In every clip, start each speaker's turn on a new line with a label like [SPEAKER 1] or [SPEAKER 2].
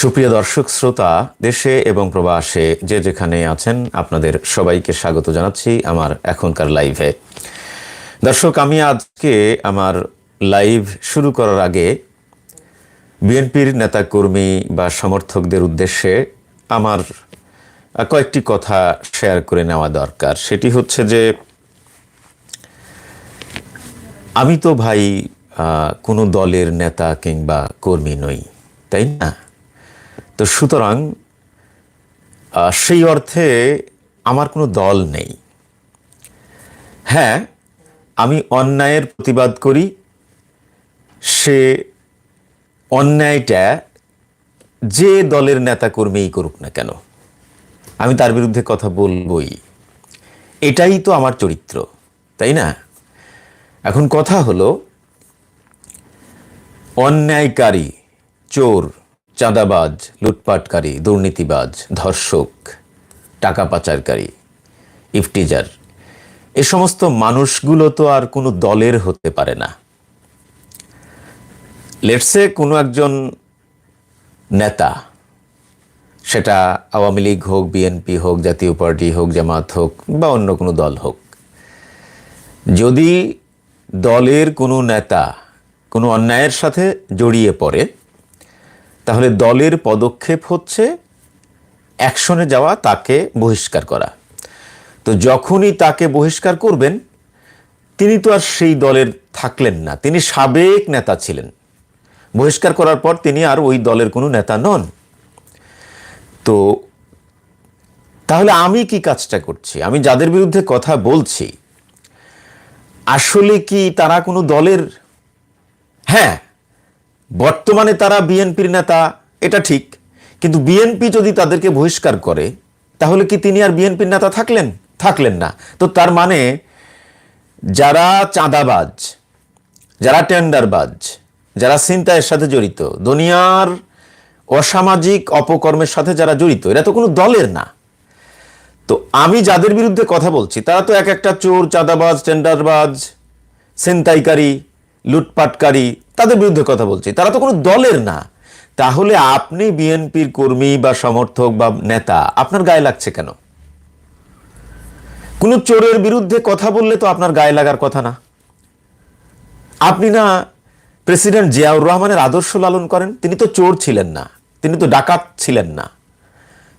[SPEAKER 1] সুপ্রিয় দর্শক, শ্রোতা, দেশে এবং প্রবাসে যে যেখানে আছেন, আপনাদের সবাইকে স্বাগত জানাচ্ছি আমার এখনকার লাইভে। দর্শক, আমি আজকে আমার লাইভ শুরু করার আগে বিএনপির নেতাকর্মী বা সমর্থকদের উদ্দেশ্যে আমার কয়েকটি কথা শেয়ার করে নেওয়া দরকার। সেটি হচ্ছে যে, আমি তো ভাই কোনো দলের নেতা কিংবা কর্মী নই, তাই না? তো সুতরাং সেই অর্থে আমার কোনো দল নেই। হ্যাঁ আমি অন্যায়ের প্রতিবাদ করি। সে অন্যায়টা যে দলের নেতা কর্মীই করুক না কেন আমি তার বিরুদ্ধে কথা বলবই। এটাই তো আমার চরিত্র, তাই না? এখন কথা হলো, অন্যায়কারী, চোর, চাঁদাবাজ, লুটপাটকারী, দুর্নীতিবাজ, ধর্ষক, টাকা পাচারকারী, ইফটিজার, এ সমস্ত মানুষগুলো তো আর কোনো দলের হতে পারে না। লেটসে কোনো একজন নেতা সেটা আওয়ামী লীগ হোক, বিএনপি হোক, জাতীয় পার্টি হোক, জামাত হোক বা অন্য কোনো দল হোক। যদি দলের কোনো নেতা কোনো অন্যায়ের সাথে জড়িয়ে পড়ে, তাহলে দলের পদক্ষেপ হচ্ছে অ্যাকশনে যাওয়া, তাকে বহিষ্কার করা। তো যখনই তাকে বহিষ্কার করবেন, তিনি তো আর সেই দলের থাকলেন না, তিনি সাবেক নেতা ছিলেন। বহিষ্কার করার পর তিনি আর ওই দলের কোনো নেতা নন। তো তাহলে আমি কি কাজটা করছি? আমি যাদের বিরুদ্ধে কথা বলছি, আসলে কি তারা কোনো দলের? হ্যাঁ বর্তমানে তারা বিএনপির নেতা, এটা ঠিক। কিন্তু বিএনপি যদি তাদেরকে বহিষ্কার করে, তাহলে কি তিনি আর বিএনপির নেতা থাকলেন? থাকলেন না। তো তার মানে যারা চাঁদাবাজ, যারা টেন্ডারবাজ, যারা ছিনতাইয়ের সাথে জড়িত, দুনিয়ার অসামাজিক অপকর্মের সাথে যারা জড়িত, এরা তো কোনো দলের না। তো আমি যাদের বিরুদ্ধে কথা বলছি, তারা তো এক একটা চোর, চাঁদাবাজ, টেন্ডারবাজ, ছিনতাইকারী, লুটপাটকারী, তাদের বিরুদ্ধে কথা বলছি। তারা তো কোনো দলের না। তাহলে আপনি বিএনপির কর্মী বা সমর্থক বা নেতা, আপনার গায়ে লাগছে কেন? কোনো চোরের বিরুদ্ধে কথা বললে তো আপনার গায়ে লাগার কথা না। আপনি না প্রেসিডেন্ট জিয়াউর রহমানের আদর্শ লালন করেন, তিনি তো চোর ছিলেন না। তিনি তো ডাকাত ছিলেন না।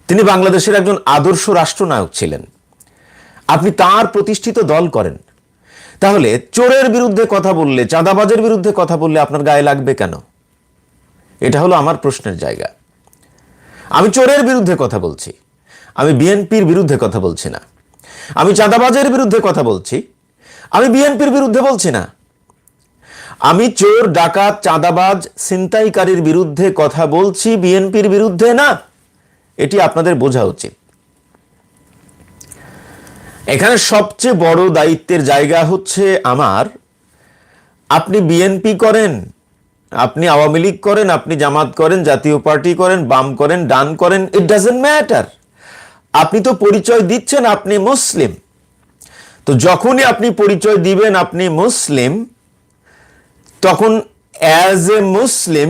[SPEAKER 1] তিনি বাংলাদেশের একজন আদর্শ রাষ্ট্রনায়ক ছিলেন। আপনি তার প্রতিষ্ঠিত দল করেন। তাহলে চোরের বিরুদ্ধে কথা বললে, চাঁদাবাজের বিরুদ্ধে কথা বললে আপনার গায়ে লাগবে কেন? এটা হলো আমার প্রশ্নের জায়গা। আমি চোরের বিরুদ্ধে কথা বলছি। আমি বিএনপির বিরুদ্ধে কথা বলছি না। আমি চাঁদাবাজের বিরুদ্ধে কথা বলছি। আমি বিএনপির বিরুদ্ধে বলছি না। আমি চোর, ডাকাত, চাঁদাবাজ, ছিনতাইকারীর বিরুদ্ধে কথা বলছি, বিএনপির বিরুদ্ধে না। এটি আপনাদের বোঝা উচিত। এখানে সবচেয়ে বড় দায়িত্বের জায়গা হচ্ছে আমার। আপনি বিএনপি করেন, আপনি আওয়ামী লীগ করেন, আপনি জামাত করেন, জাতীয় পার্টি করেন, বাম করেন, ডান করেন ইট ডাজেন্ট ম্যাটার আপনি তো পরিচয় দিচ্ছেন, আপনি মুসলিম। তো যখনই আপনি পরিচয় দিবেন, আপনি মুসলিম তখন অ্যাজ এ মুসলিম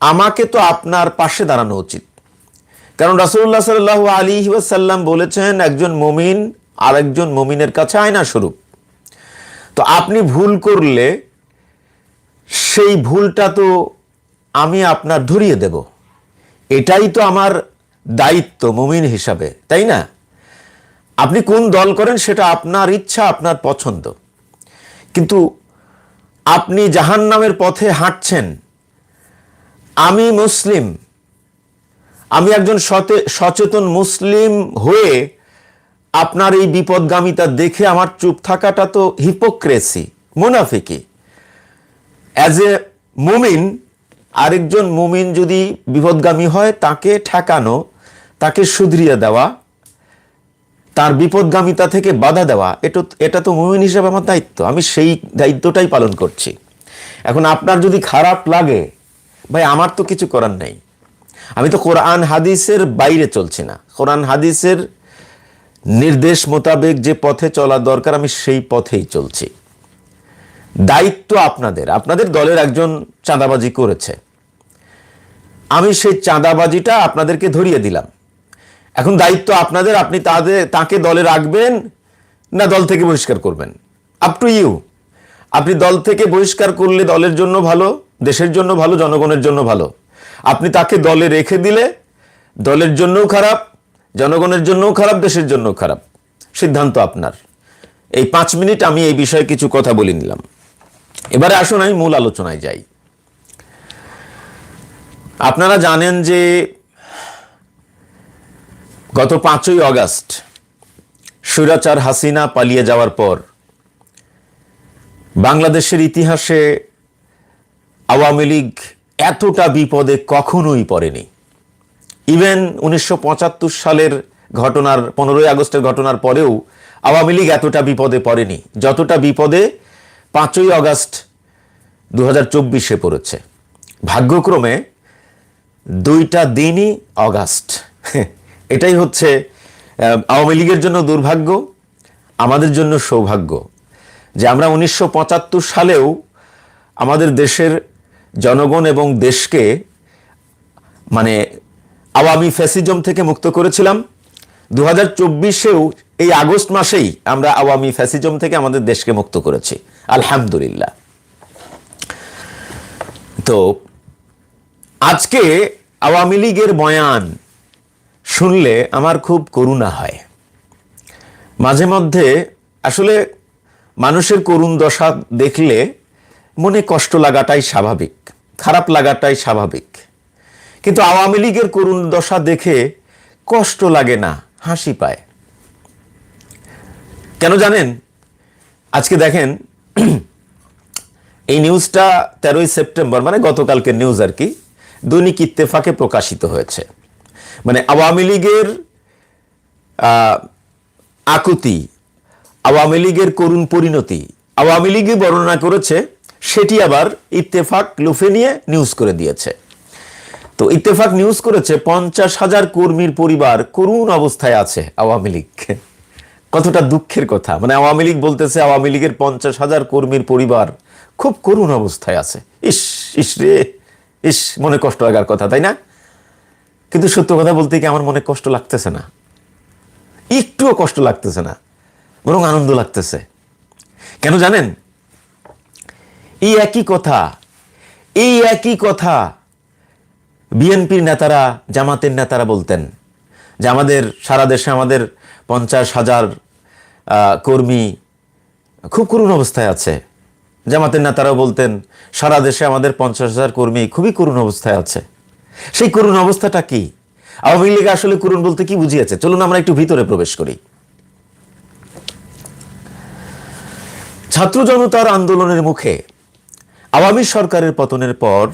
[SPEAKER 1] আমাকে তো আপনার পাশে দাঁড়ানো উচিত। কারণ রাসুল্লাহ সাল্লাহ আলী ওয়াসাল্লাম বলেছেন, একজন মমিন আর একজন মমিনের কাছে আয়না স্বরূপ। তো আপনি ভুল করলে সেই ভুলটা তো আমি আপনার ধরিয়ে দেব। এটাই তো আমার দায়িত্ব মমিন হিসাবে, তাই না? আপনি কোন দল করেন সেটা আপনার ইচ্ছা, আপনার পছন্দ। কিন্তু আপনি জাহান্নামের পথে হাঁটছেন। আমি মুসলিম। আমি একজন সচেতন মুসলিম হয়ে আপনার এই বিপদগামিতা দেখে আমার চুপ থাকাটা তো হিপোক্রেসি মুনাফিকি। অ্যাজ এ মুমিন, আরেকজন মুমিন যদি বিপদগামী হয়, তাকে ঠেকানো, তাকে শুধরিয়ে দেওয়া তার বিপদগামিতা থেকে বাধা দেওয়া, এটা এটা তো মুমিন হিসেবে আমার দায়িত্ব। আমি সেই দায়িত্বটাই পালন করছি। এখন আপনার যদি খারাপ লাগে, ভাই আমার তো কিছু করার নেই। আমি তো কোরআন হাদিসের বাইরে চলছি না। কোরআন হাদিসের নির্দেশ মোতাবেক যে পথে চলা দরকার, আমি সেই পথেই চলছি। দায়িত্ব আপনাদের। আপনাদের দলের একজন চাঁদাবাজি করেছে। আমি সেই চাঁদাবাজিটা আপনাদেরকে ধরিয়ে দিলাম। এখন দায়িত্ব আপনাদের, আপনি তাদের, তাকে দলে রাখবেন না দল থেকে বহিষ্কার করবেন? আপ টু ইউ আপনি দল থেকে বহিষ্কার করলে দলের জন্য ভালো, দেশের জন্য ভালো, জনগণের জন্য ভালো। আপনি তাকে দলে রেখে দিলে দলের জন্যও খারাপ, জনগণের জন্যও খারাপ, দেশের জন্যও খারাপ। সিদ্ধান্ত আপনার। এই পাঁচ মিনিট আমি এই বিষয়ে কিছু কথা বলে নিলাম। এবারে আসুন আমি মূল আলোচনায় যাই। আপনারা জানেন যে গত পাঁচই অগাস্ট স্বৈরাচার হাসিনা পালিয়ে যাওয়ার পর বাংলাদেশের ইতিহাসে আওয়ামী লীগ এতটা বিপদে কখনোই পড়েনি। ইভেন উনিশশো পঁচাত্তর সালের ঘটনার, পনেরোই আগস্টের ঘটনার পরেও আওয়ামী লীগ এতটা বিপদে পড়েনি, যতটা বিপদে পাঁচই আগস্ট দু হাজার চব্বিশে পড়েছে। ভাগ্যক্রমে দুইটা দিনই অগাস্ট। এটাই হচ্ছে আওয়ামী লীগের জন্য দুর্ভাগ্য, আমাদের জন্য সৌভাগ্য। যে আমরা উনিশশো পঁচাত্তর সালেও আমাদের দেশের জনগণ এবং দেশকে মানে আওয়ামী ফ্যাসিজম থেকে মুক্ত করেছিলাম। দু হাজার চব্বিশেও এই আগস্ট মাসেই আমরা আওয়ামী ফ্যাসিজম থেকে আমাদের দেশকে মুক্ত করেছি। আলহামদুলিল্লাহ। তো, আজকে আওয়ামী লীগের বয়ান শুনলে আমার খুব করুণা হয়। মাঝে মধ্যে আসলে মানুষের করুণ দশা দেখলে মনে কষ্ট লাগাটাই স্বাভাবিক, খারাপ লাগাটাই স্বাভাবিক। কিন্তু আওয়ামী লীগের করুণ দশা দেখে কষ্ট লাগে না, হাসি পায়। কেন জানেন? আজকে দেখেন, এই নিউজটা তেরোই সেপ্টেম্বর মানে গতকালকের নিউজ আর কি, দৈনিক ইত্তেফাকে প্রকাশিত হয়েছে। মানে আওয়ামী লীগের আকুতি, আওয়ামী লীগের করুণ পরিণতি, আওয়ামী লীগই বর্ণনা করেছে, সেটি আবার ইত্তেফাক লুফে নিয়ে নিউজ করে দিয়েছে। তো ইত্তেফাক নিউজ করেছে, পঞ্চাশ হাজার কর্মীর পরিবার করুণ অবস্থায় আছে আওয়ামী লীগ। কতটা দুঃখের কথা। মানে আওয়ামী লীগ বলতেছে, আওয়ামী লীগের পঞ্চাশ হাজার কর্মীর পরিবার খুব করুণ অবস্থায় আছে। ইস ইস রে, ইস, মনে কষ্ট লাগার কথা, তাই না? কিন্তু সত্য কথা বলতে কি আমার মনে কষ্ট লাগতেছে না? একটুও কষ্ট লাগতেছে না, বরং আনন্দ লাগতেছে। কেন জানেন? এই একই কথা, এই একই কথা বিএনপির নেতারা, জামাতের নেতারা বলতেন যে আমাদের সারা দেশে আমাদের পঞ্চাশ হাজার কর্মী খুব করুণ অবস্থায় আছে। জামাতের নেতারাও বলতেন, সারা দেশে আমাদের পঞ্চাশ হাজার কর্মী খুবই করুণ অবস্থায় আছে। সেই করুণ অবস্থাটা কি? আওয়ামী লীগ আসলে করুণ বলতে কি বুঝিয়েছে? চলুন আমরা একটু ভিতরে প্রবেশ করি। ছাত্র জনতার আন্দোলনের মুখে আওয়ামী সরকারের পতনের পর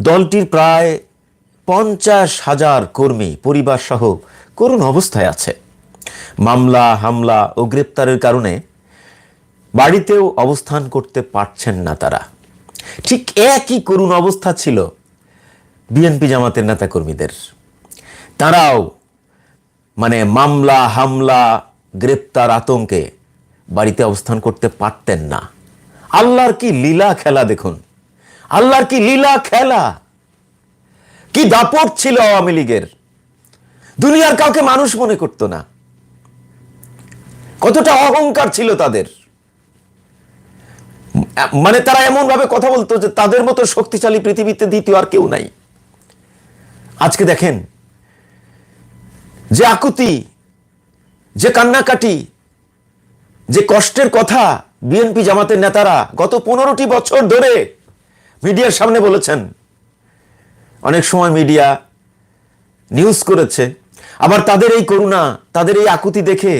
[SPEAKER 1] দলটির প্রায় পঞ্চাশ হাজার কর্মী, পরিবার সহ করুণ অবস্থায় আছে। মামলা, হামলা ও গ্রেপ্তারের কারণে বাড়িতেও অবস্থান করতে পারছেন না তারা। ঠিক একই করুণ অবস্থা ছিল বিএনপি জামাতের নেতাকর্মীদের। তারাও মানে মামলা, হামলা, গ্রেপ্তার আতঙ্কে বাড়িতে অবস্থান করতে পারতেন না। আল্লাহর কি লীলা খেলা দেখুন? আল্লাহর কি লীলা খেলা? কি দাপট ছিল আওয়ামী লীগের? দুনিয়ার কাউকে মানুষ মনে করত না। কতটা অহংকার ছিল তাদের। মানে তারা এমন ভাবে কথা বলতো যে তাদের মতো শক্তিশালী পৃথিবীতে দ্বিতীয় আর কেউ নাই। আজকে দেখেন, যে আকুতি, যে কান্নাকাটি, যে কষ্টের কথা বিএনপি জামাতের নেতারা গত পনেরোটি বছর ধরে মিডিয়ার সামনে বলেছেন। অনেক সময় মিডিয়া নিউজ করেছে, আবার তাদের এই করুণা, তাদের এই আকুতি দেখে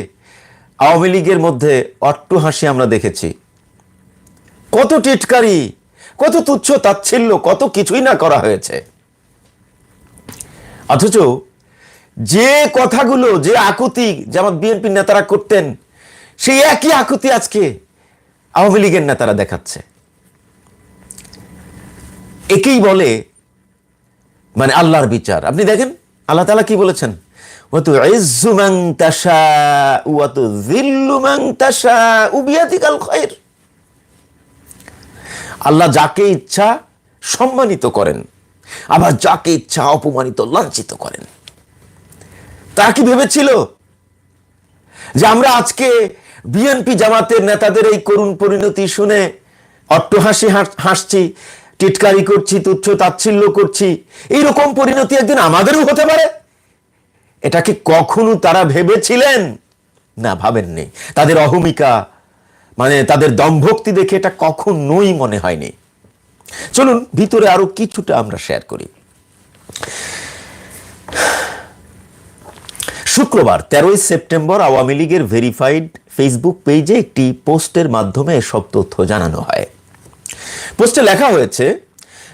[SPEAKER 1] আওয়ামী লীগের মধ্যে অট্ট হাসি আমরা দেখেছি। কত টিটকারি, কত তুচ্ছ তাচ্ছিল্য, কত কিছুই না করা হয়েছে। অথচ যে কথাগুলো, যে আকুতি যেমন বিএনপির নেতারা করতেন, সেই একই আকুতি আজকে আওয়ামী লীগের নেতারা দেখাচ্ছে। একেই বলে মানে আল্লাহর বিচার। আপনি দেখেন, আল্লাহ তালা কি বলেছেন? আল্লাহ যাকে ইচ্ছা সম্মানিত করেন। আবার যাকে ইচ্ছা অপমানিত লাঞ্ছিত করেন। তা কি ভেবেছিল? যে আমরা আজকে বিএনপি জামাতের নেতাদের এই করুণ পরিণতি শুনে অট্টহাসি হাস- হাসছি, টিটকারি করছি, তুচ্ছ তাচ্ছিল্য করছি, এইরকম পরিণতি একদিন আমাদেরও হতে পারে? এটাকে কখনো তারা ভেবেছিলেন? না, ভাবেননি। তাদের অহমিকা মানে তাদের দম্ভক্তি দেখে এটা কখনোই মনে হয়নি। চলুন ভিতরে আরও কিছুটা আমরা শেয়ার করি। শুক্রবার, তেরোই সেপ্টেম্বর আওয়ামী লীগের ভেরিফাইড ফেসবুক পেজে একটি পোস্টের মাধ্যমে এসব তথ্য জানানো হয়। পোস্টে লেখা হয়েছে,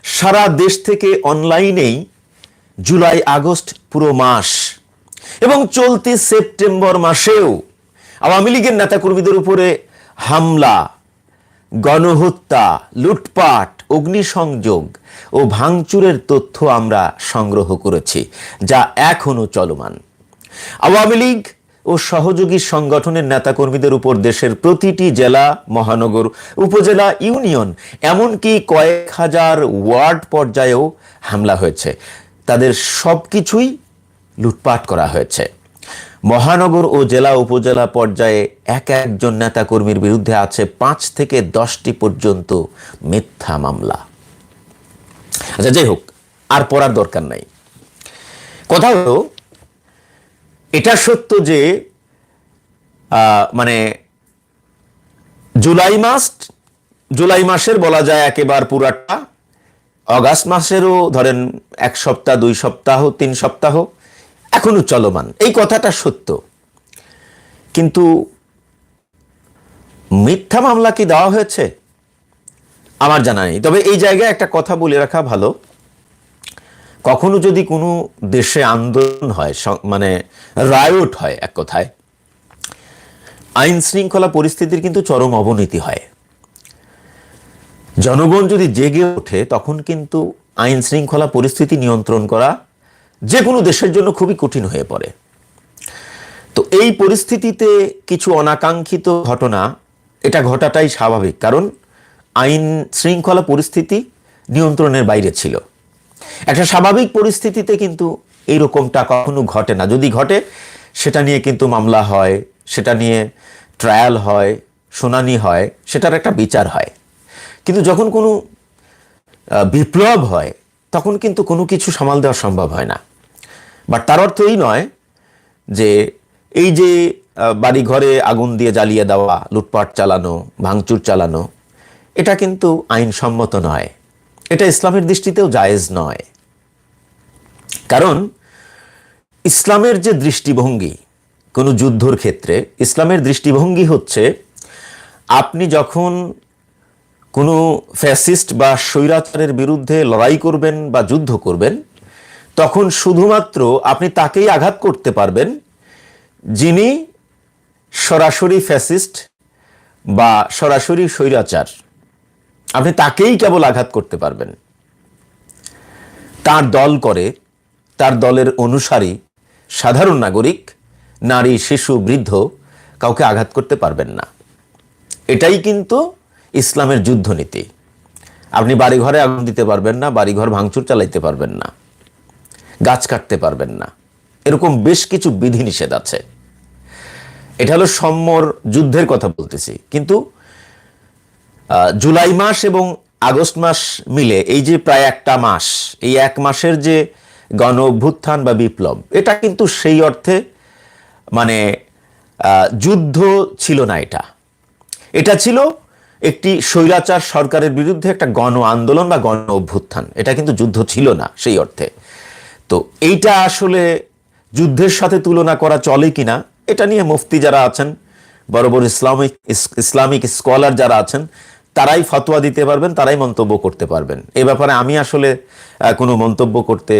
[SPEAKER 1] সারা দেশ থেকে অনলাইনেই জুলাই, আগস্ট পুরো মাস এবং চলতি সেপ্টেম্বর মাসেও আওয়ামী লীগের নেতাকর্মীদের উপরে হামলা, গণহত্যা, লুটপাট অগ্নিসংযোগ ও ভাঙচুরের তথ্য আমরা সংগ্রহ করেছি, যা এখনও চলমান। আওয়ামী লীগ ও সহযোগী সংগঠনের নেতাকর্মীদের উপর দেশের প্রতিটি জেলা, মহানগর, উপজেলা, ইউনিয়ন, এমনকি কয়েক হাজার ওয়ার্ড পর্যায়েও হামলা হয়েছে। তাদের সব কিছুই লুটপাট করা হয়েছে। মহানগর ও জেলা উপজেলা পর্যায়ে এক একজন নেতাকর্মীর বিরুদ্ধে আছে পাঁচ থেকে দশটি পর্যন্ত মিথ্যা মামলা। আচ্ছা যাই হোক, আর পড়ার দরকার নাই। কথা হলো, এটা সত্য যে মানে জুলাই মাস, জুলাই মাসের বলা যায় একেবারে পুরাটা, অগাস্ট মাসেরও ধরেন এক সপ্তাহ, দুই সপ্তাহ, তিন সপ্তাহ এখনও চলমান। এই কথাটা সত্য। কিন্তু মিথ্যা মামলা কি দেওয়া হয়েছে? আমার জানা নেই। তবে এই জায়গায় একটা কথা বলে রাখা ভালো। কখনো যদি কোনো দেশে আন্দোলন হয় মানে রায়ট হয় এক কথায়, আইন শৃঙ্খলা পরিস্থিতির কিন্তু চরম অবনতি হয়। জনগণ যদি জেগে ওঠে, তখন কিন্তু আইন শৃঙ্খলা পরিস্থিতি নিয়ন্ত্রণ করা যে কোনো দেশের জন্য খুবই কঠিন হয়ে পড়ে। তো এই পরিস্থিতিতে কিছু অনাকাঙ্ক্ষিত ঘটনা, এটা ঘটাটাই স্বাভাবিক, কারণ আইন শৃঙ্খলা পরিস্থিতি নিয়ন্ত্রণের বাইরে ছিল। একটা স্বাভাবিক পরিস্থিতিতে কিন্তু এইরকমটা কখনো ঘটে না। যদি ঘটে, সেটা নিয়ে কিন্তু মামলা হয়, সেটা নিয়ে ট্রায়াল হয়, শুনানি হয়, সেটার একটা বিচার হয়। কিন্তু যখন কোনো বিপ্লব হয়, তখন কিন্তু কোনো কিছু সামাল দেওয়া সম্ভব হয় না। বাট তার অর্থ এই নয় যে এই যে বাড়ি ঘরে আগুন দিয়ে জ্বালিয়ে দেওয়া, লুটপাট চালানো, ভাঙচুর চালানো, এটা কিন্তু আইনসম্মত নয়। এটা ইসলামের দৃষ্টিতেও জায়েজ নয়। কারণ ইসলামের যে দৃষ্টিভঙ্গি কোনো যুদ্ধর ক্ষেত্রে, ইসলামের দৃষ্টিভঙ্গি হচ্ছে আপনি যখন কোনো ফ্যাসিস্ট বা স্বৈরাচারের বিরুদ্ধে লড়াই করবেন বা যুদ্ধ করবেন তখন শুধুমাত্র আপনি তাকেই আঘাত করতে পারবেন যিনি সরাসরি ফ্যাসিস্ট বা সরাসরি স্বৈরাচার। আপনি তাকেই কেবল আঘাত করতে পারবেন। তার দল করে, তার দলের অনুসারী, সাধারণ নাগরিক, নারী, শিশু, বৃদ্ধ কাউকে আঘাত করতে পারবেন না। এটাই কিন্তু ইসলামের যুদ্ধনীতি। আপনি বাড়িঘরে আগুন দিতে পারবেন না, বাড়িঘর ভাঙচুর চালাইতে পারবেন না। গাছ কাটতে পারবেন না। এরকম বেশ কিছু বিধিনিষেধ আছে। এটা হলো সম্মর যুদ্ধের কথা বলতেছি। কিন্তু জুলাই মাস এবং আগস্ট মাস মিলে এই যে প্রায় একটা মাস, এই এক মাসের যে গণ অভ্যুত্থান বা বিপ্লব, এটা কিন্তু সেই অর্থে মানে যুদ্ধ ছিল না এটা। এটা ছিল একটি স্বৈরাচার সরকারের বিরুদ্ধে একটা গণ আন্দোলন বা গণ অভ্যুত্থান। এটা কিন্তু যুদ্ধ ছিল না সেই অর্থে। তো এইটা আসলে যুদ্ধের সাথে তুলনা করা চলে কিনা, এটা নিয়ে মুফতি যারা আছেন বড় বড় ইসলামিক ইসলামিক স্কলার যারা আছেন, তারাই ফতোয়া দিতে পারবেন, তারাই মন্তব্য করতে পারবেন। এ ব্যাপারে আমি আসলে কোনো মন্তব্য করতে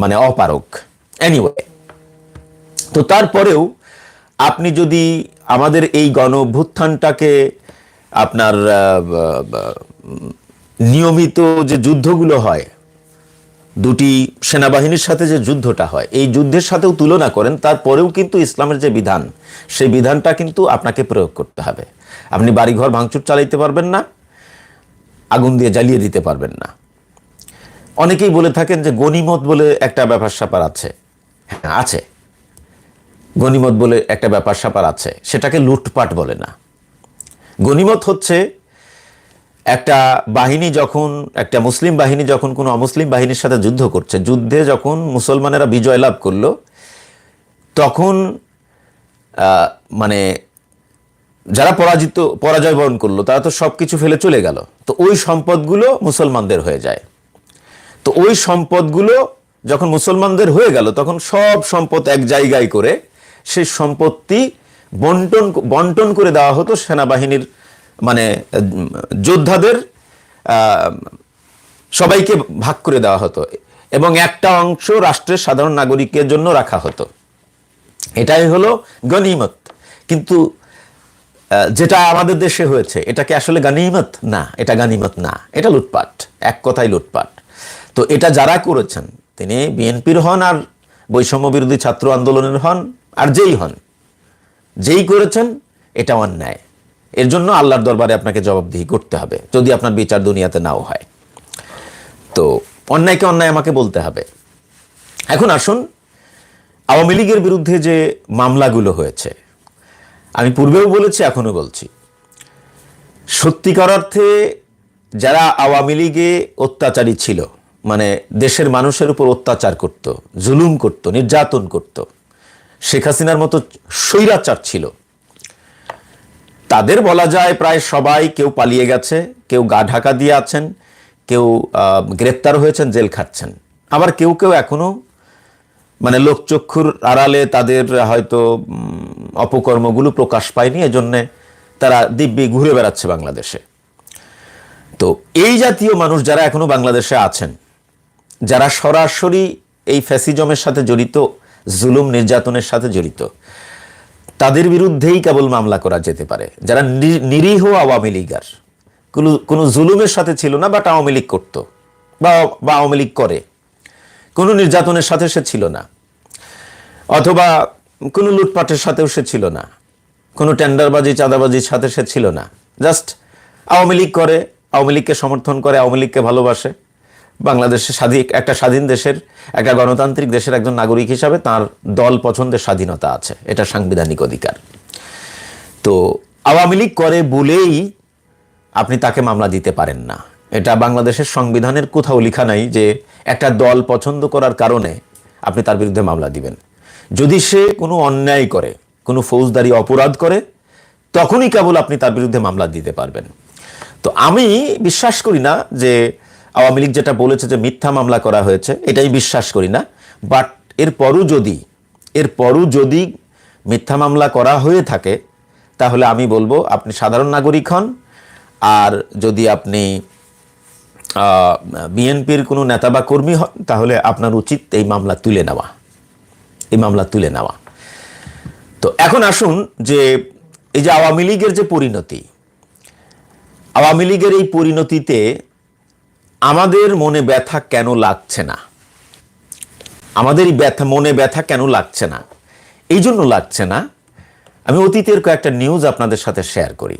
[SPEAKER 1] মানে অপারক এনিওয়ে তো তারপরেও আপনি যদি আমাদের এই গণ অভ্যুত্থানটাকে আপনার নিয়মিত যে যুদ্ধগুলো হয় দুটি সেনাবাহিনীর সাথে যে যুদ্ধটা হয়, এই যুদ্ধের সাথেও তুলনা করেন, তারপরেও কিন্তু ইসলামের যে বিধান, সেই বিধানটা কিন্তু আপনাকে প্রয়োগ করতে হবে। আপনি বাড়িঘর ভাঙচুর চালাইতে পারবেন না, আগুন দিয়ে জ্বালিয়ে দিতে পারবেন না। অনেকেই বলে থাকেন যে গনিমত বলে একটা ব্যাপার স্যাপার আছে। হ্যাঁ আছে। গনিমত বলে একটা ব্যাপার স্যাপার আছে, সেটাকে লুটপাট বলে না। গনিমত হচ্ছে একটা বাহিনী যখন, একটা মুসলিম বাহিনী যখন কোনো অমুসলিম বাহিনীর সাথে যুদ্ধ করছে, যুদ্ধে যখন মুসলমানেরা বিজয় লাভ করল, তখন মানে যারা পরাজিত, পরাজয় বরণ করল, তারা তো সব কিছু ফেলে চলে গেল। তো ওই সম্পদগুলো মুসলমানদের হয়ে যায়। তো ওই সম্পদগুলো যখন মুসলমানদের হয়ে গেল, তখন সব সম্পদ এক জায়গায় করে, সেই সম্পত্তি বন্টন বন্টন করে দেওয়া হতো সেনাবাহিনীর মানে যোদ্ধাদের সবাইকে ভাগ করে দেওয়া হতো এবং একটা অংশ রাষ্ট্রের সাধারণ নাগরিকের জন্য রাখা হতো। এটাই হলো গনিমত। কিন্তু যেটা আমাদের দেশে হয়েছে এটাকে আসলে গানিমত? না, এটা গানিমত না। এটা লুটপাট, এক কথায় লুটপাট। তো এটা যারা করেছেন, তিনি বিএনপির হন আর বৈষম্য বিরোধী ছাত্র আন্দোলনের হন, আর যেই হন, যেই করেছেন, এটা অন্যায়। এর জন্য আল্লাহর দরবারে আপনাকে জবাবদিহি করতে হবে, যদি আপনার বিচার দুনিয়াতে নাও হয়। তো অন্যায়কে অন্যায় আমাকে বলতে হবে। এখন আসুন, আওয়ামী লীগের বিরুদ্ধে যে মামলাগুলো হয়েছে, আমি পূর্বেও বলেছি এখনও বলছি। সত্যিকার অর্থে যারা আওয়ামী লীগে অত্যাচারী ছিল মানে দেশের মানুষের উপর অত্যাচার করত, জুলুম করত, নির্যাতন করত, শেখ হাসিনার মতো স্বৈরাচার ছিল তাদের বলা যায় প্রায় সবাই কেউ পালিয়ে গেছে, কেউ গা ঢাকা দিয়ে আছেন, কেউ গ্রেপ্তার হয়েছেন, জেল খাচ্ছেন আবার কেউ কেউ এখনও মানে লোকচক্ষুর আড়ালে তাদের হয়তো অপকর্মগুলো প্রকাশ পায়নি, এজন্য তারা দিব্যি ঘুরে বেড়াচ্ছে বাংলাদেশে। তো এই জাতীয় মানুষ যারা এখনও বাংলাদেশে আছেন, যারা সরাসরি এই ফ্যাসিজমের সাথে জড়িত, জুলুম নির্যাতনের সাথে জড়িত তাদের বিরুদ্ধেই কেবল মামলা করা যেতে পারে। যারা নিরীহ আওয়ামী লীগার, কোনো কোনো জুলুমের সাথে ছিল না, বাট আওয়ামী লীগ করতো বা বা আওয়ামী লীগ করে। কোনো নির্যাতনের সাথে সে ছিল না। অথবা কোনো লুটপাটের সাথেও সে ছিল না। কোনো টেন্ডারবাজি, চাঁদাবাজির সাথে সে ছিল না। জাস্ট আওয়ামী লীগ করে, আওয়ামী লীগকে সমর্থন করে, আওয়ামী লীগকে ভালোবাসে। বাংলাদেশের স্বাধীন একটা স্বাধীন দেশের, একটা গণতান্ত্রিক দেশের একজন নাগরিক হিসাবে তার দল পছন্দের স্বাধীনতা আছে। এটা সাংবিধানিক অধিকার। তো আওয়ামী লীগ করে বলেই আপনি তাকে মামলা দিতে পারেন না। এটা বাংলাদেশের সংবিধানের কোথাও লেখা নাই যে একটা দল পছন্দ করার কারণে আপনি তার বিরুদ্ধে মামলা দিবেন। যদি সে কোনো অন্যায় করে, কোনো ফৌজদারি অপরাধ করে, তখনই কেবল আপনি তার বিরুদ্ধে মামলা দিতে পারবেন। তো আমি বিশ্বাস করি না যে আওয়ামী লীগ যেটা বলেছে যে মিথ্যা মামলা করা হয়েছে, এটাই বিশ্বাস করি না। বাট এরপরও যদি এরপরও যদি মিথ্যা মামলা করা হয়ে থাকে, তাহলে আমি বলব আপনি সাধারণ নাগরিক হন, আর যদি আপনি বিএনপির কোনো নেতা বা কর্মী হন, তাহলে আপনার উচিত এই মামলা তুলে নেওয়া। এই মামলা তুলে নেওয়া। তো এখন আসুন যে এই যে আওয়ামী লীগের যে পরিণতি, আওয়ামী লীগের এই পরিণতিতে আমাদের মনে ব্যথা কেন লাগছে না? আমাদের ব্যথা, মনে ব্যথা কেন লাগছে না? এই জন্য লাগছে না। আমি অতীতের কয়েকটা নিউজ আপনাদের সাথে শেয়ার করি।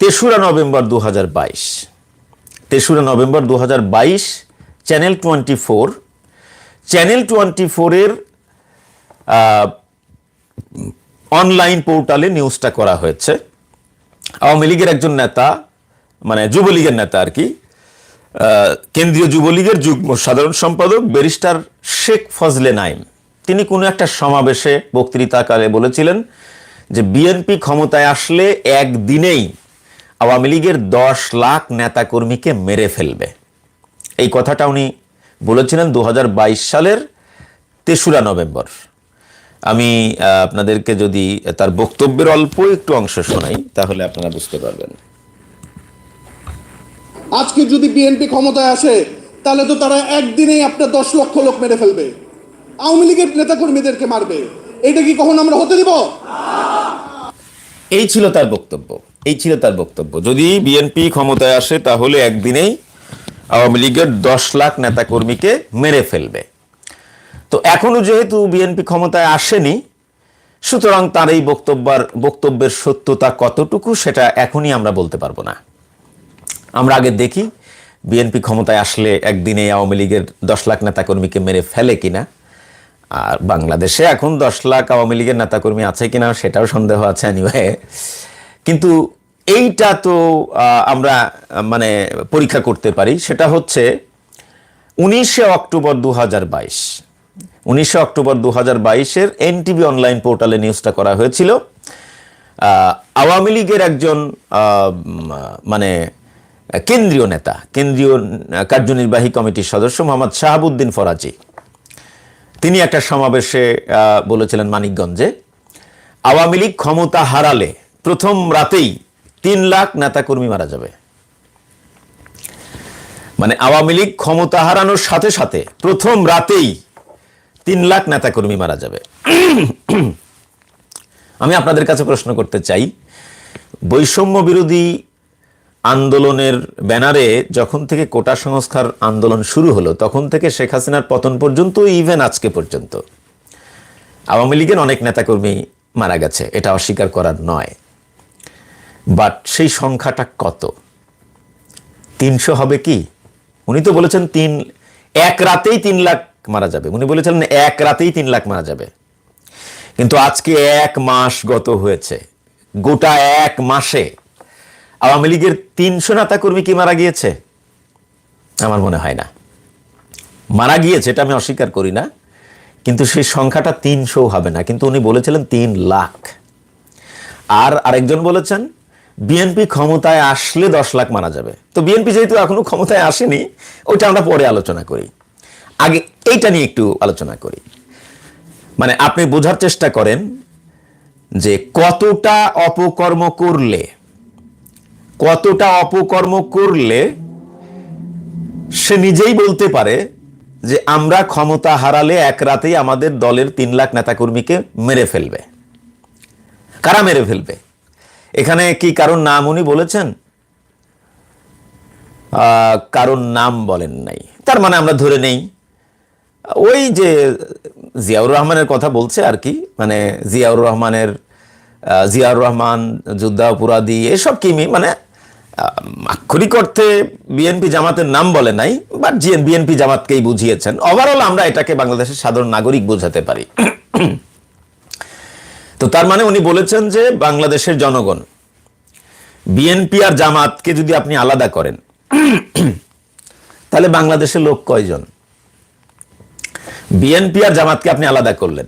[SPEAKER 1] তেসরা নভেম্বর দু হাজার বাইশ। তেসরা নভেম্বর দু হাজার বাইশ channel twenty four channel twenty ফোরের অনলাইন পোর্টালে নিউজটা করা হয়েছে। আওয়ামী লীগের একজন নেতা মানে যুবলীগের নেতা আর কি কেন্দ্রীয় যুবলীগের যুগ্ম সাধারণ সম্পাদক ব্যারিস্টার শেখ ফজলে নাইম। তিনি কোনো একটা সমাবেশে বক্তৃতাকালে বলেছিলেন যে বিএনপি ক্ষমতায় আসলে একদিনেই আওয়ামী লীগের দশ লাখ নেতাকর্মীকে মেরে ফেলবে। এই কথাটা উনি বলেছিলেন দু হাজার বাইশ সালের তেসরা নভেম্বর। আমি আপনাদেরকে যদি তার বক্তব্যের অল্প একটু অংশ শোনাই, তাহলে আপনারা বুঝতে পারবেন।
[SPEAKER 2] আজকে যদি বিএনপি ক্ষমতায় আসে, তাহলে তো তারা একদিনেই আপনার দশ লক্ষ লোক মেরে ফেলবে। আওয়ামী লীগের নেতাকর্মীদেরকে মারবে। এটা কি কখন আমরা হতে দিব?
[SPEAKER 1] এই ছিল তার বক্তব্য। এই ছিল তার বক্তব্য। যদি বিএনপি ক্ষমতায় আসে, তাহলে একদিনেই আওয়ামী লীগের দশ লাখ নেতাকর্মীকে মেরে ফেলবে। তো এখনও যেহেতু বিএনপি ক্ষমতায় আসেনি, সুতরাং তার এই বক্তব্যের বক্তব্যের সত্যতা কতটুকু, সেটা এখনই আমরা বলতে পারব না। আমরা আগে দেখি, বিএনপি ক্ষমতায় আসলে একদিনে আওয়ামী লীগের দশ লাখ নেতাকর্মীকে মেরে ফেলে কিনা, আর বাংলাদেশে এখন দশ লাখ আওয়ামী লীগের নেতাকর্মী আছে কিনা সেটাও সন্দেহ আছে অ্যানিওয়ে কিন্তু এইটা তো আমরা মানে পরীক্ষা করতে পারি, সেটা হচ্ছে উনিশে অক্টোবর দু হাজার বাইশ। উনিশে অক্টোবর দু হাজার বাইশের এনটিভি অনলাইন পোর্টালে নিউজটা করা হয়েছিল। আওয়ামী লীগের একজন মানে কেন্দ্রীয় নেতা, কেন্দ্রীয় কার্যনির্বাহী কমিটির সদস্য মোহাম্মদ শাহাবুদ্দিন ফরাজি। তিনি একটা সমাবেশে বলেছিলেন মানিকগঞ্জে, আওয়ামী লীগ ক্ষমতা হারালে প্রথম রাতেই তিন লাখ নেতাকর্মী মারা যাবে। মানে আওয়ামী লীগ ক্ষমতা হারানোর সাথে সাথে প্রথম রাতেই তিন লাখ নেতাকর্মী মারা যাবে। আমি আপনাদের কাছে প্রশ্ন করতে চাই, বৈষম্য বিরোধী আন্দোলনের ব্যানারে যখন থেকে কোটা সংস্কার আন্দোলন শুরু হলো, তখন থেকে শেখ হাসিনার পতন পর্যন্ত ইভেন আজকে পর্যন্ত। আওয়ামী লীগের অনেক নেতাকর্মী মারা গেছে, এটা অস্বীকার করার নয়। বাট সেই সংখ্যাটা কত? তিনশো হবে কি? উনি তো বলেছেন তিন, এক রাতেই তিন লাখ মারা যাবে। উনি বলেছিলেন এক রাতেই তিন লাখ মারা যাবে। কিন্তু আজকে এক মাস গত হয়েছে। গোটা এক মাসে আওয়ামী লীগের তিনশো নেতা কর্মী কি মারা গিয়েছে? আমার মনে হয় না। মারা গিয়েছে, এটা আমি অস্বীকার করি না, কিন্তু সেই সংখ্যাটা তিনশো হবে না। কিন্তু উনি বলেছিলেন তিন লাখ। আর আরেকজন বলেছেন, বিএনপি ক্ষমতায় আসলে দশ লাখ মারা যাবে। তো বিএনপি যেহেতু এখনও ক্ষমতায় আসেনি, ওইটা আমরা পরে আলোচনা করি। আগে এইটা নিয়ে একটু আলোচনা করি। মানে আপনি বোঝার চেষ্টা করেন যে কতটা অপকর্ম করলে কতটা অপকর্ম করলে সে নিজেই বলতে পারে যে আমরা ক্ষমতা হারালে এক রাতেই আমাদের দলের তিন লাখ নেতাকর্মীকে মেরে ফেলবে। কারা মেরে ফেলবে? এখানে কি কারণ নাম উনি বলেছেন? কারণ নাম বলেন নাই। তার মানে আমরা ধরে নেই। ওই যে জিয়াউর রহমানের কথা বলছে আর কি মানে জিয়াউর রহমানের জিয়াউর রহমান যুদ্ধাপুরাদি এসব কি মি- মানে আক্ষরিক অর্থে বিএনপি জামাতের নাম বলে নাই বাট জিএন বিএনপি জামাতকেই বুঝিয়েছেন। ওভারঅল আমরা এটাকে বাংলাদেশের সাধারণ নাগরিক বোঝাতে পারি। তো তার মানে উনি বলেছেন যে বাংলাদেশের জনগণ, বিএনপি আর জামাতকে যদি আপনি আলাদা করেন, তাহলে বাংলাদেশের লোক কয়জন? বিএনপি আর জামাতকে আপনি আলাদা করলেন,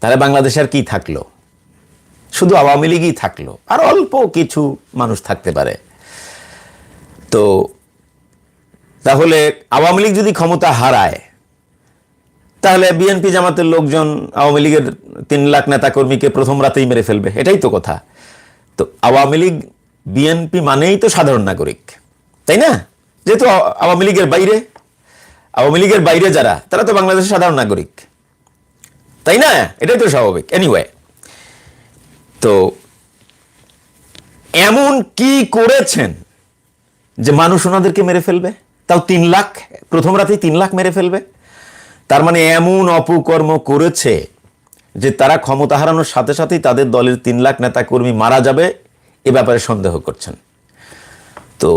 [SPEAKER 1] তাহলে বাংলাদেশে আর কি থাকল? শুধু আওয়ামী লীগই থাকল, আর অল্প কিছু মানুষ থাকতে পারে। তো তাহলে আওয়ামী লীগ যদি ক্ষমতা হারায়, তাহলে বিএনপি জামাতের লোকজন আওয়ামী লীগের তিন লাখ নেতাকর্মীকে প্রথম রাতেই মেরে ফেলবে, এটাই তো কথা। তো আওয়ামী লীগ, বিএনপি মানেই তো সাধারণ নাগরিক, তাই না? যেহেতু আওয়ামী লীগের বাইরে, আওয়ামী লীগের বাইরে যারা, তারা তো বাংলাদেশের সাধারণ নাগরিক, তাই না? এটাই তো স্বাভাবিক। এনিওয়ে তো এমন কি করেছেন যে মানুষ ওনাদেরকে মেরে ফেলবে? তাও তিন লাখ, প্রথম রাতেই তিন লাখ মেরে ফেলবে? তার মানে এমন অপকর্ম করেছে যে তারা ক্ষমতা হারানোর সাথে সাথেই তাদের দলের তিন লাখ নেতা কর্মী মারা যাবে, এ ব্যাপারে সন্দেহ করছেন। তো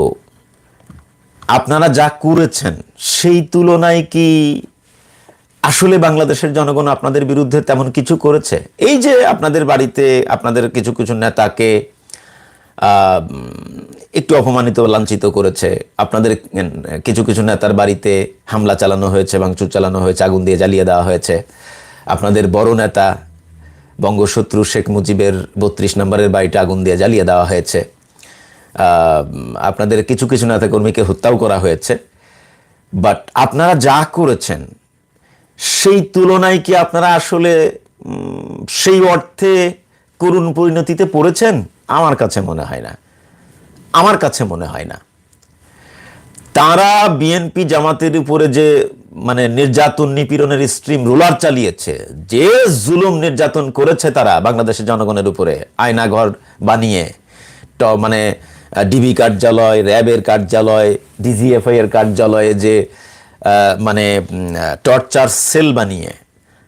[SPEAKER 1] আপনারা যা করেছেন, সেই তুলনায় কি আসলে বাংলাদেশের জনগণ আপনাদের বিরুদ্ধে তেমন কিছু করেছে? এই যে আপনাদের বাড়িতে আপনাদের কিছু কিছু নেতাকে একটু অপমানিত, লাঞ্ছিত করেছে, আপনাদের কিছু কিছু নেতার বাড়িতে হামলা চালানো হয়েছে, ভাঙচুর চালানো হয়েছে, আগুন দিয়ে জ্বালিয়ে দেওয়া হয়েছে। আপনাদের বড় নেতা বঙ্গশত্রু শেখ মুজিবের বত্রিশ নম্বরের বাড়িটা আগুন দিয়ে জ্বালিয়ে দেওয়া হয়েছে। আপনাদের কিছু কিছু নেতাকর্মীকে হত্যাও করা হয়েছে। বাট আপনারা যা করেছেন সেই তুলনায় কি আপনারা আসলে সেই অর্থে করুণ পরিণতিতে পড়েছেন? আমার কাছে মনে হয় না। আমার কাছে মনে হয় না। তারা বিএনপি জামাতের উপরে যে মানে নির্যাতন নিপীড়নের স্ট্রিম রোলার চালিয়েছে, যে জুলুম নির্যাতন করেছে তারা বাংলাদেশের জনগণের উপরে আয়না ঘর বানিয়ে, ট- মানে ডিবি কার্যালয়, র্যাবের কার্যালয়, ডিজিএফআই এর কার্যালয়ে যে মানে টর্চার সেল বানিয়ে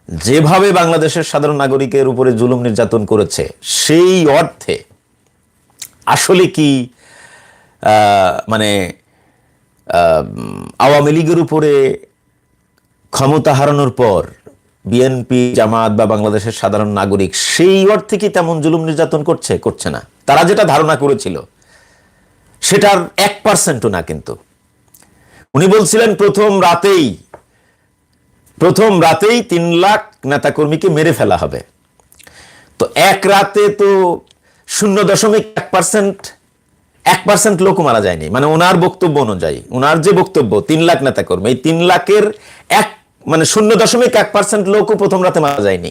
[SPEAKER 1] যেভাবে বাংলাদেশের সাধারণ নাগরিকের উপরে জুলুম নির্যাতন করেছে, সেই অর্থে আসলে কি মানে আওয়ামী লীগের উপরে ক্ষমতা হারানোর পর বিএনপি জামাত বা বাংলাদেশের সাধারণ নাগরিক, সেই অর্থে কি তেমন জুলুম নির্যাতন করছে? করছে না। তারা যেটা ধারণা করেছিল, সেটার এক পার্সেন্টও না কিন্তু। উনি বলছিলেন, প্রথম রাতেই প্রথম রাতেই তিন লাখ নেতাকর্মীকে মেরে ফেলা হবে। তো এক রাতে তো শূন্য দশমিক এক পার্সেন্ট এক পার্সেন্ট লোক মারা যায়নি। মানে ওনার বক্তব্য অনুযায়ী, ওনার যে বক্তব্য, তিন লাখ নেতাকর্মী, এই তিন লাখের এক মানে শূন্য দশমিক এক পার্সেন্ট লোকও প্রথম রাতে মারা যায়নি।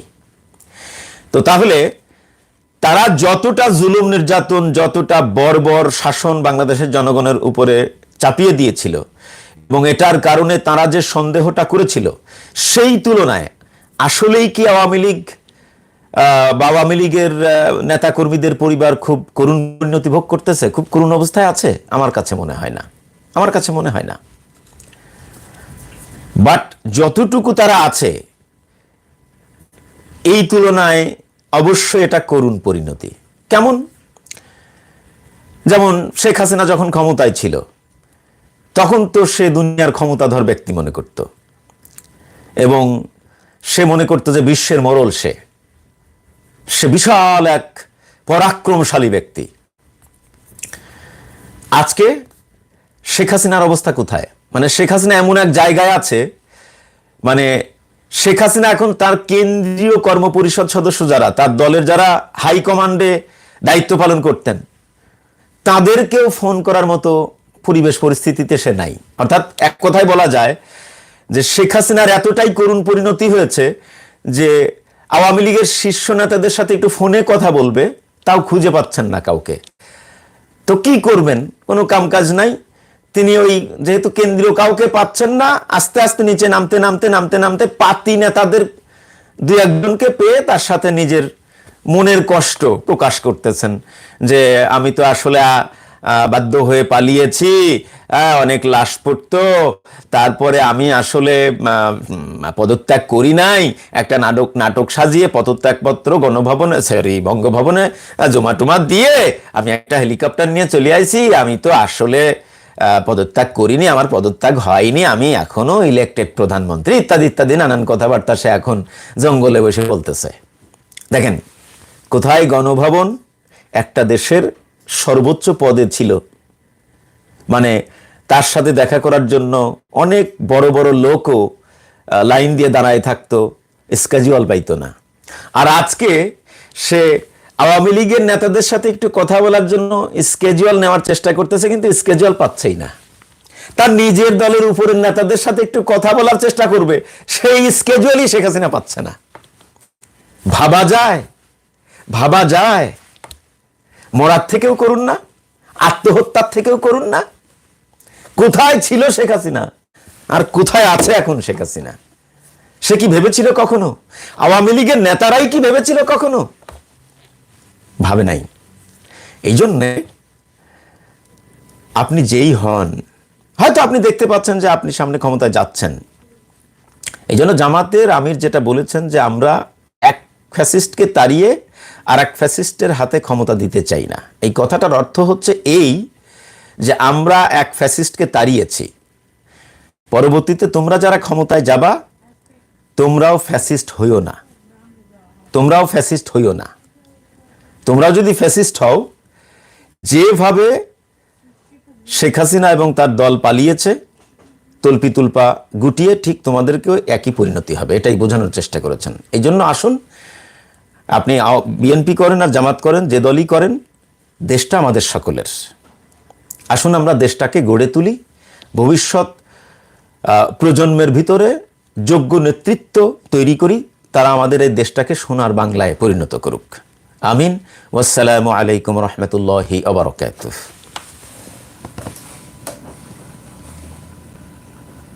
[SPEAKER 1] তো তাহলে তারা যতটা জুলুম নির্যাতন, যতটা বর্বর শাসন বাংলাদেশের জনগণের উপরে চাপিয়ে দিয়েছিল এবং এটার কারণে তারা যে সন্দেহটা করেছিল, সেই তুলনায় আসলেই কি আওয়ামী লীগ বা আওয়ামী লীগের নেতাকর্মীদের পরিবার খুব করুণ পরিণতি ভোগ করতেছে? খুব করুণ অবস্থায় আছে? আমার কাছে মনে হয় না। আমার কাছে মনে হয় না। বাট যতটুকু তারা আছে, এই তুলনায় অবশ্যই এটা করুণ পরিণতি। কেমন? যেমন শেখ হাসিনা যখন ক্ষমতায় ছিল তখন তো সে দুনিয়ার ক্ষমতাধর ব্যক্তি মনে করত। এবং সে মনে করতো যে বিশ্বের মরল সে। সে বিশাল এক পরাক্রমশালী ব্যক্তি। আজকে শেখ হাসিনার অবস্থা কোথায়? মানে শেখ হাসিনা এমন এক জায়গায় আছে মানে শেখ হাসিনা এখন তার কেন্দ্রীয় কর্মপরিষদ সদস্য যারা, তার দলের যারা হাইকমান্ডে দায়িত্ব পালন করতেন, তাদেরকেও ফোন করার মতো পরিবেশ পরিস্থিতিতে সে নাই। অর্থাৎ এক কথায় বলা যায় যে শেখ হাসিনার এতটাই করুণ পরিণতি হয়েছে যে আওয়ামী লীগের শীর্ষ নেতাদের সাথে একটু ফোনে কথা বলবে, তাও খুঁজে পাচ্ছেন না কাউকে। তো কি করবেন? কোনো কামকাজ নাই। তিনি ওই যেহেতু কেন্দ্রীয় কাউকে পাচ্ছেন না, আস্তে আস্তে নিচে নামতে নামতে নামতে নামতে পাতি নেতাদের দুই একজনকে পেয়ে তার সাথে নিজের মনের কষ্ট প্রকাশ করতেছেন যে আমি তো আসলে বাধ্য হয়ে পালিয়েছি। অনেক লাশ পড়তো। তারপরে আমি আসলে পদত্যাগ করি নাই। একটা নাটক নাটক সাজিয়ে পদত্যাগপত্র গণভবনে, সরি, বঙ্গভবনে জমা টমা দিয়ে আমি একটা হেলিকপ্টার নিয়ে চলে আইছি। আমি তো আসলে পদত্যাগ করিনি, আমার পদত্যাগ হয়নি। আমি এখনও ইলেকটেড প্রধানমন্ত্রী, ইত্যাদি ইত্যাদি, নানান কথাবার্তা সে এখন জঙ্গলে বসে বলতেছে। দেখেন, কোথায় গণভবন? একটা দেশের সর্বোচ্চ পদে ছিল। মানে তার সাথে দেখা করার জন্য অনেক বড় বড় লোকও লাইন দিয়ে দাঁড়ায় থাকতো স্ক্যাজুয়াল পাইতো না। আর আজকে সে আওয়ামী লীগের নেতাদের সাথে একটু কথা বলার জন্য স্কেজুয়াল নেওয়ার চেষ্টা করতেছে, কিন্তু স্কেজুয়াল পাচ্ছেই না। তার নিজের দলের উপরের নেতাদের সাথে একটু কথা বলার চেষ্টা করবে, সেই স্কেজুয়ালই শেখ হাসিনা পাচ্ছে না। ভাবা যায় ভাবা যায়। মরার থেকেও করুন না, আত্মহত্যার থেকেও করুন না। কোথায় ছিল শেখ হাসিনা? আর কোথায় আছে এখন শেখ হাসিনা? সে কি ভেবেছিল কখনো? আওয়ামী লীগের নেতারাই কি ভেবেছিল কখনো? ভাবে নাই। এই জন্যে আপনি যেই হন, হয়তো আপনি দেখতে পাচ্ছেন যে আপনি সামনে ক্ষমতায় যাচ্ছেন। এই জন্য জামাতের আমির যেটা বলেছেন যে আমরা এক ফ্যাসিস্টকে তাড়িয়ে আর এক ফ্যাসিস্টের হাতে ক্ষমতা দিতে চাই না। এই কথাটার অর্থ হচ্ছে এই যে আমরা এক ফ্যাসিস্টকে তাড়িয়েছি। পরবর্তীতে তোমরা যারা ক্ষমতায় যাবা, তোমরাও ফ্যাসিস্ট হইও না। তোমরাও ফ্যাসিস্ট হইও না। তোমরাও যদি ফ্যাসিস্ট হও, যেভাবে শেখ হাসিনা এবং তার দল পালিয়েছে তল্পি তুলপা গুটিয়ে ঠিক তোমাদেরকেও একই পরিণতি হবে। এটাই বোঝানোর চেষ্টা করেছেন। এই জন্য আসুন আপনি বিএনপি করেন আর জামাত করেন, যে দলই করেন, দেশটা আমাদের সকলের। আসুন আমরা দেশটাকে গড়ে তুলি। ভবিষ্যৎ প্রজন্মের ভিতরে যোগ্য নেতৃত্ব তৈরি করি, তারা আমাদের এই দেশটাকে সোনার বাংলায় পরিণত করুক। আমিন। ওয়াসালামু আলাইকুম রহমতুল্লাহি আবরকাতুহ